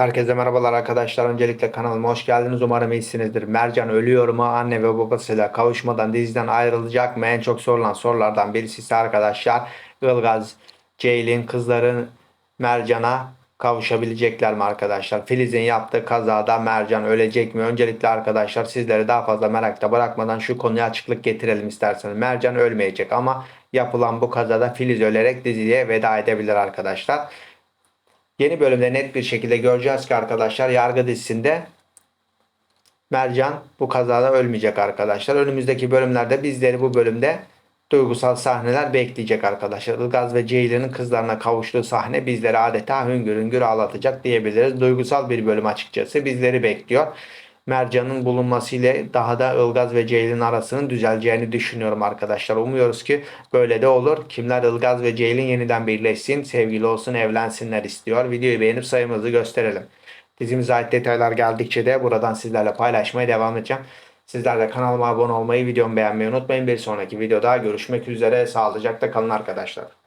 Herkese merhabalar arkadaşlar. Öncelikle kanalıma hoş geldiniz. Umarım iyisinizdir. Mercan ölüyor mu? Anne ve babasıyla kavuşmadan diziden ayrılacak mı? En çok sorulan sorulardan birisi ise arkadaşlar Ilgaz, Ceylin kızların Mercan'a kavuşabilecekler mi arkadaşlar? Filiz'in yaptığı kazada Mercan ölecek mi? Öncelikle arkadaşlar sizleri daha fazla merakta bırakmadan şu konuya açıklık getirelim isterseniz. Mercan ölmeyecek ama yapılan bu kazada Filiz ölerek diziye veda edebilir arkadaşlar. Yeni bölümde net bir şekilde göreceğiz ki arkadaşlar yargı dizisinde Mercan bu kazada ölmeyecek arkadaşlar. Önümüzdeki bölümlerde bizleri bu bölümde duygusal sahneler bekleyecek arkadaşlar. Ilgaz ve Ceylin'in kızlarına kavuştuğu sahne bizleri adeta hüngür hüngür ağlatacak diyebiliriz. Duygusal bir bölüm açıkçası bizleri bekliyor. Mercan'ın bulunmasıyla daha da Ilgaz ve Ceylin arasının düzeleceğini düşünüyorum arkadaşlar. Umuyoruz ki böyle de olur. Kimler Ilgaz ve Ceylin yeniden birleşsin, sevgili olsun, evlensinler istiyor. Videoyu beğenip sayımızı gösterelim. Dizimize ait detaylar geldikçe de buradan sizlerle paylaşmaya devam edeceğim. Sizler de kanalıma abone olmayı, videomu beğenmeyi unutmayın. Bir sonraki videoda görüşmek üzere. Sağlıcakla kalın arkadaşlar.